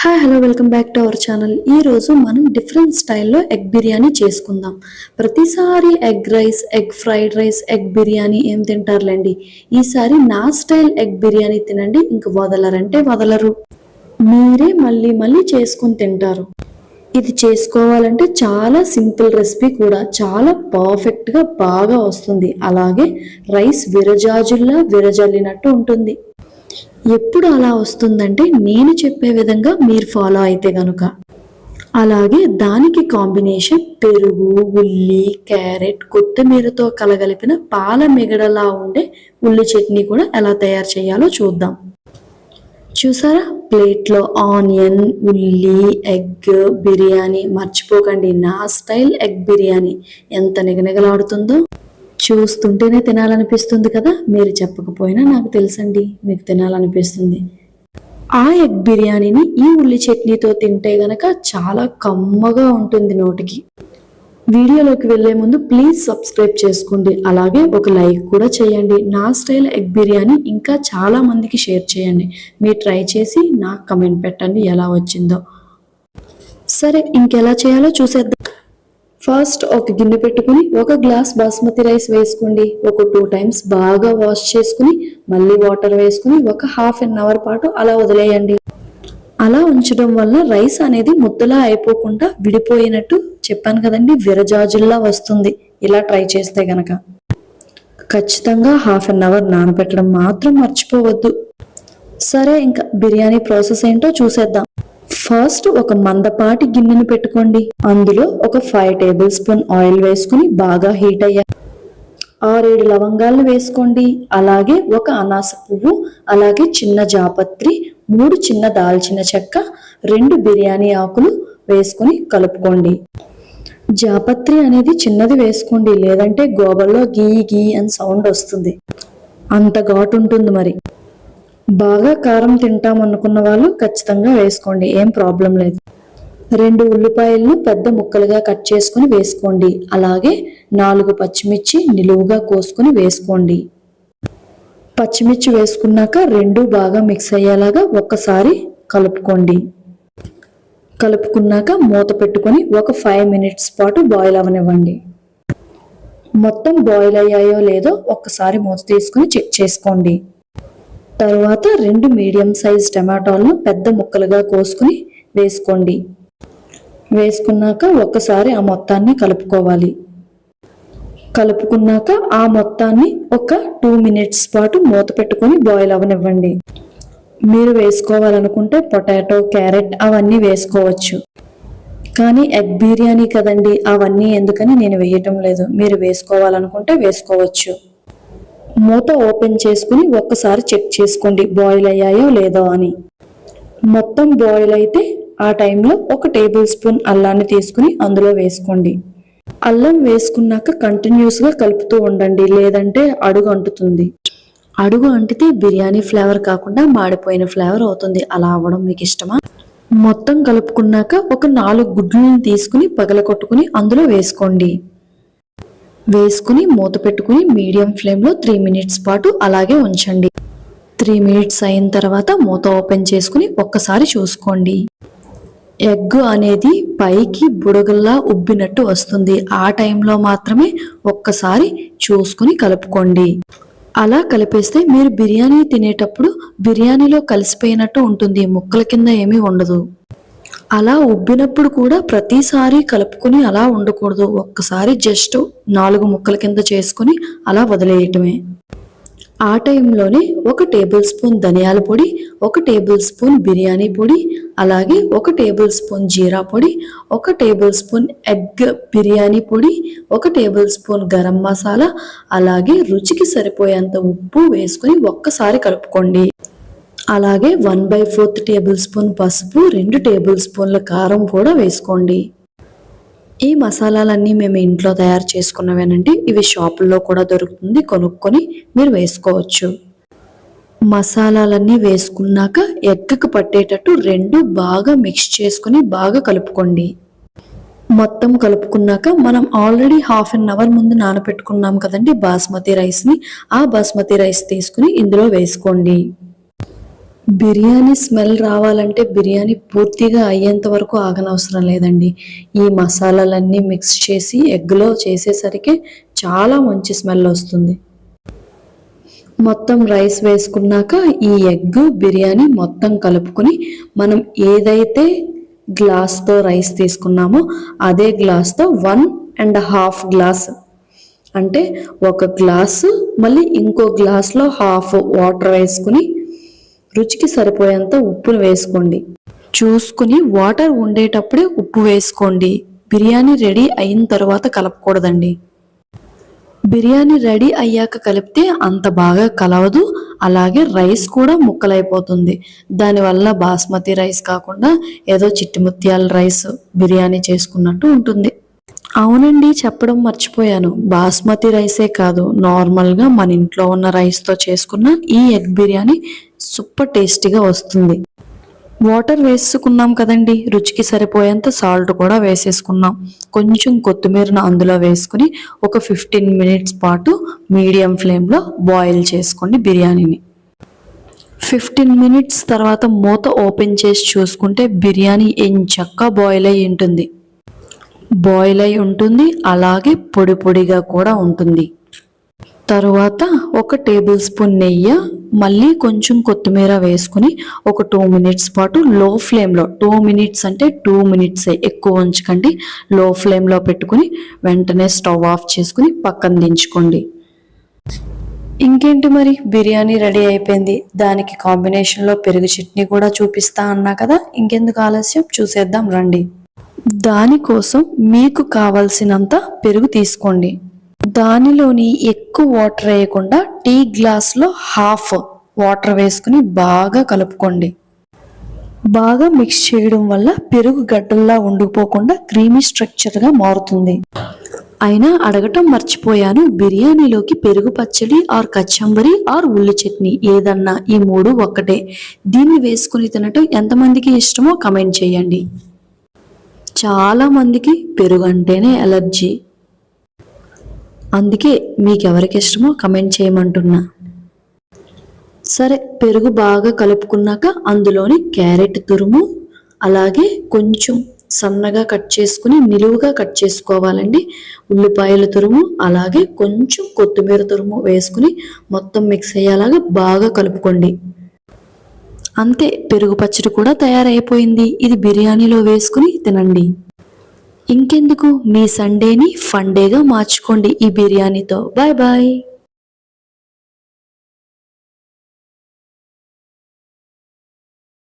Hi hello welcome back to our channel ఈ రోజు మనం డిఫరెంట్ స్టైల్లో ఎగ్ బిర్యానీ చేసుకుందాం. ప్రతిసారి egg rice egg fried rice egg biryani ఏం తింటారులేండి? ఈసారి నా స్టైల్ ఎగ్ బిర్యానీ తినండి ఇంక వదలరంటే వదలరు. మీరే మళ్ళీ మళ్ళీ చేసుకుని తింటారు. ఇది చేసుకోవాలంటే చాలా సింపుల్ రెసిపీ కూడా చాలా పర్ఫెక్ట్గా బాగా వస్తుంది. అలాగే రైస్ విరజాజుల్లా విరజల్లినట్టు ఉంటుంది. ఎప్పుడు అలా వస్తుందంటే నేను చెప్పే విధంగా మీరు ఫాలో అయితే గనుక. అలాగే దానికి కాంబినేషన్ పెరుగు ఉల్లి క్యారెట్ కొత్తిమీరతో కలగలిపిన పాల మిగడలా ఉండే ఉల్లి చట్నీ కూడా ఎలా తయారు చేయాలో చూద్దాం. చూసారా? ప్లేట్లో ఆనియన్ ఉల్లి ఎగ్ బిర్యానీ మర్చిపోకండి. నా స్టైల్ ఎగ్ బిర్యానీ. ఎంత నిగనిగలాడుతుందో. చూస్తుంటేనే తినాలనిపిస్తుంది కదా? మీరు చెప్పకపోయినా నాకు తెలుసండి మీకు తినాలనిపిస్తుంది. ఆ ఎగ్ బిర్యానీని ఈ ఉల్లి చట్నీతో తింటే గనక చాలా కమ్మగా ఉంటుంది నోటికి. వీడియోలోకి వెళ్ళే ముందు ప్లీజ్ సబ్స్క్రైబ్ చేసుకోండి. అలాగే ఒక లైక్ కూడా చేయండి. నా స్టైల్ ఎగ్ బిర్యానీ ఇంకా చాలా మందికి షేర్ చేయండి. మీరు ట్రై చేసి నాకు కమెంట్ పెట్టండి ఎలా వచ్చిందో. సరే ఇంకెలా చేయాలో చూసేద్దాం. ఫస్ట్ ఒక గిన్నె పెట్టుకుని ఒక గ్లాస్ బాస్మతి రైస్ వేసుకోండి. ఒక టూ టైమ్స్ బాగా వాష్ చేసుకుని మళ్ళీ వాటర్ వేసుకుని ఒక హాఫ్ అన్ అవర్ పాటు అలా వదిలేయండి. అలా ఉంచడం వల్ల రైస్ అనేది ముద్దలా అయిపోకుండా విడిపోయినట్టు చెప్పాను కదండి విరజాజుల్లా వస్తుంది. ఇలా ట్రై చేస్తే గనక. ఖచ్చితంగా హాఫ్ అన్ అవర్ నానబెట్టడం మాత్రం మర్చిపోవద్దు. సరే ఇంకా బిర్యానీ ప్రాసెస్ ఏంటో చూసేద్దాం. ఫస్ట్ ఒక మందపాటి గిన్నెను పెట్టుకోండి. అందులో ఒక ఫైవ్ టేబుల్ స్పూన్ ఆయిల్ వేసుకుని బాగా హీట్ అయ్యా ఆరేడు లవంగాలను వేసుకోండి. అలాగే ఒక అనాస పువ్వు అలాగే చిన్న జాపత్రి మూడు చిన్న దాల్చిన చెక్క రెండు బిర్యానీ ఆకులు వేసుకొని కలుపుకోండి. జాపత్రి అనేది చిన్నది వేసుకోండి. లేదంటే గోబల్లో గీ గీ అని సౌండ్ వస్తుంది. అంత ఘాటు ఉంటుంది మరి. బాగా కారం తింటాం అనుకున్న వాళ్ళు ఖచ్చితంగా వేసుకోండి ఏం ప్రాబ్లం లేదు. రెండు ఉల్లిపాయలను పెద్ద ముక్కలుగా కట్ చేసుకుని వేసుకోండి. అలాగే నాలుగు పచ్చిమిర్చి నిలువుగా కోసుకుని వేసుకోండి. పచ్చిమిర్చి వేసుకున్నాక రెండు బాగా మిక్స్ అయ్యేలాగా ఒక్కసారి కలుపుకోండి. కలుపుకున్నాక మూత పెట్టుకొని ఒక ఫైవ్ మినిట్స్ పాటు బాయిల్ అవనివ్వండి. మొత్తం బాయిల్ అయ్యాయో లేదో ఒక్కసారి మూత తీసుకుని చెక్ చేసుకోండి. తరువాత రెండు మీడియం సైజ్ టమాటాలను పెద్ద ముక్కలుగా కోసుకుని వేసుకోండి. వేసుకున్నాక ఒక్కసారి ఆ మొత్తాన్ని కలుపుకోవాలి. కలుపుకున్నాక ఆ మొత్తాన్ని ఒక టూ మినిట్స్ పాటు మూత పెట్టుకొని బాయిల్ అవనివ్వండి. మీరు వేసుకోవాలనుకుంటే పొటాటో క్యారెట్ అవన్నీ వేసుకోవచ్చు. కానీ ఎగ్ బిర్యానీ కదండి అవన్నీ ఎందుకని నేను వేయటం లేదు. మీరు వేసుకోవాలనుకుంటే వేసుకోవచ్చు. మూత ఓపెన్ చేసుకుని ఒక్కసారి చెక్ చేసుకోండి బాయిల్ అయ్యాయో లేదో అని. మొత్తం బాయిల్ అయితే ఆ టైంలో ఒక టేబుల్ స్పూన్ అల్లాన్ని తీసుకుని అందులో వేసుకోండి. అల్లం వేసుకున్నాక కంటిన్యూస్గా కలుపుతూ ఉండండి లేదంటే అడుగు అంటుతుంది. అడుగు అంటితే బిర్యానీ ఫ్లేవర్ కాకుండా మాడిపోయిన ఫ్లేవర్ అవుతుంది. అలా అవ్వడం మీకు ఇష్టమా? మొత్తం కలుపుకున్నాక ఒక నాలుగు గుడ్లను తీసుకుని పగలగొట్టుకుని అందులో వేసుకోండి. వేసుకుని మూత పెట్టుకుని మీడియం ఫ్లేమ్లో త్రీ మినిట్స్ పాటు అలాగే ఉంచండి. త్రీ మినిట్స్ అయిన తర్వాత మూత ఓపెన్ చేసుకుని ఒక్కసారి చూసుకోండి. ఎగ్ అనేది పైకి బుడగల్లా ఉబ్బినట్టు వస్తుంది. ఆ టైంలో మాత్రమే ఒక్కసారి చూసుకుని కలుపుకోండి. అలా కలిపేస్తే మీరు బిర్యానీ తినేటప్పుడు బిర్యానీలో కలిసిపోయినట్టు ఉంటుంది. ముక్కల కింద ఏమీ ఉండదు. అలా ఉబ్బినప్పుడు కూడా ప్రతిసారి కలుపుకొని అలా ఉండకూడదు. ఒక్కసారి జస్ట్ నాలుగు ముక్కల కింద చేసుకొని అలా వదిలేయటమే. ఆ టైంలోనే ఒక టేబుల్ స్పూన్ ధనియాల పొడి ఒక టేబుల్ స్పూన్ బిర్యానీ పొడి అలాగే ఒక టేబుల్ స్పూన్ జీరా పొడి ఒక టేబుల్ స్పూన్ ఎగ్ బిర్యానీ పొడి ఒక టేబుల్ స్పూన్ గరం మసాలా అలాగే రుచికి సరిపోయేంత ఉప్పు వేసుకొని ఒక్కసారి కలుపుకోండి. అలాగే one by fourth tablespoon పసుపు రెండు టేబుల్ స్పూన్ల కారం కూడా వేసుకోండి. ఈ మసాలాలన్నీ మేము ఇంట్లో తయారు చేసుకున్నవేనండి. ఇవి షాపుల్లో కూడా దొరుకుతుంది కొనుక్కొని మీరు వేసుకోవచ్చు. మసాలాలన్నీ వేసుకున్నాక ఎగ్కి పట్టేటట్టు రెండు బాగా మిక్స్ చేసుకుని బాగా కలుపుకోండి. మొత్తం కలుపుకున్నాక మనం ఆల్రెడీ హాఫ్ అన్ అవర్ ముందు నానబెట్టుకున్నాం కదండి బాస్మతి రైస్ని. ఆ బాస్మతి రైస్ తీసుకుని ఇందులో వేసుకోండి. బిర్యానీ స్మెల్ రావాలంటే బిర్యానీ పూర్తిగా అయ్యేంత వరకు ఆగనవసరం లేదండి. ఈ మసాలాలన్నీ మిక్స్ చేసి ఎగ్లో చేసేసరికి చాలా మంచి స్మెల్ వస్తుంది. మొత్తం రైస్ వేసుకున్నాక ఈ ఎగ్ బిర్యానీ మొత్తం కలుపుకొని మనం ఏదైతే గ్లాస్తో రైస్ తీసుకున్నామో అదే గ్లాస్తో వన్ అండ్ హాఫ్ గ్లాస్ అంటే ఒక గ్లాసు మళ్ళీ ఇంకో గ్లాస్లో హాఫ్ వాటర్ వేసుకుని రుచికి సరిపోయేంత ఉప్పును వేసుకోండి. చూసుకుని వాటర్ ఉండేటప్పుడే ఉప్పు వేసుకోండి. బిర్యానీ రెడీ అయిన తర్వాత కలపకూడదండి. బిర్యానీ రెడీ అయ్యాక కలిపితే అంత బాగా కలవదు. అలాగే రైస్ కూడా ముక్కలైపోతుంది. దానివల్ల బాస్మతి రైస్ కాకుండా ఏదో చిట్టి ముత్యాల రైస్ బిర్యానీ చేసుకున్నట్టు ఉంటుంది. అవునండి చెప్పడం మర్చిపోయాను. బాస్మతి రైసే కాదు నార్మల్గా మన ఇంట్లో ఉన్న రైస్తో చేసుకున్న ఈ ఎగ్ బిర్యానీ సూపర్ టేస్టీగా వస్తుంది. వాటర్ వేసుకున్నాం కదండి రుచికి సరిపోయేంత సాల్ట్ కూడా వేసేసుకున్నాం. కొంచెం కొత్తిమీరను అందులో వేసుకుని ఒక ఫిఫ్టీన్ మినిట్స్ పాటు మీడియం ఫ్లేమ్లో బాయిల్ చేసుకోండి బిర్యానీని. ఫిఫ్టీన్ మినిట్స్ తర్వాత మూత ఓపెన్ చేసి చూసుకుంటే బిర్యానీ ఎంచక్కా బాయిల్ అయి ఉంటుంది. బాయిల్ అయి ఉంటుంది అలాగే పొడి పొడిగా కూడా ఉంటుంది. తరువాత ఒక టేబుల్ స్పూన్ నెయ్యి మళ్ళీ కొంచెం కొత్తిమీర వేసుకుని ఒక టూ మినిట్స్ పాటు లో ఫ్లేమ్లో టూ మినిట్స్ అంటే టూ మినిట్స్ ఎక్కువ ఉంచకండి. లో ఫ్లేమ్లో పెట్టుకుని వెంటనే స్టవ్ ఆఫ్ చేసుకుని పక్కన దించుకోండి. ఇంకేంటి మరి? బిర్యానీ రెడీ అయిపోయింది. దానికి కాంబినేషన్లో పెరుగు చట్నీ కూడా చూపిస్తా అన్నా కదా? ఇంకెందుకు ఆలస్యం? చూసేద్దాం రండి. దానికోసం మీకు కావలసినంత పెరుగు తీసుకోండి. దానిలోని ఎక్కువ వాటర్ వేయకుండా టీ గ్లాస్లో హాఫ్ వాటర్ వేసుకుని బాగా కలుపుకోండి. బాగా మిక్స్ చేయడం వల్ల పెరుగు గడ్డల్లా ఉండిపోకుండా క్రీమీ స్ట్రక్చర్గా మారుతుంది. అయినా అడగటం మర్చిపోయాను బిర్యానీలోకి పెరుగు పచ్చడి ఆర్ కచ్చంబరి ఆర్ ఉల్లి చట్నీ ఏదన్నా ఈ మూడు ఒక్కటే. దీన్ని వేసుకుని తినటం ఎంతమందికి ఇష్టమో కమెంట్ చేయండి. చాలా మందికి పెరుగు అంటేనే ఎలర్జీ. అందుకే మీకు ఎవరికి ఇష్టమో కమెంట్ చేయమంటున్నా. సరే పెరుగు బాగా కలుపుకున్నాక అందులోని క్యారెట్ తురుము అలాగే కొంచెం సన్నగా కట్ చేసుకుని నిలువుగా కట్ చేసుకోవాలండి. ఉల్లిపాయల తురుము అలాగే కొంచెం కొత్తిమీర తురుము వేసుకుని మొత్తం మిక్స్ అయ్యేలాగా బాగా కలుపుకోండి. అంతే పెరుగు పచ్చడి కూడా తయారైపోయింది. ఇది బిర్యానీలో వేసుకుని తినండి. ఇంకెందుకు? మీ సండేని ఫండేగా మార్చుకోండి ఈ బిర్యానీతో. Bye bye.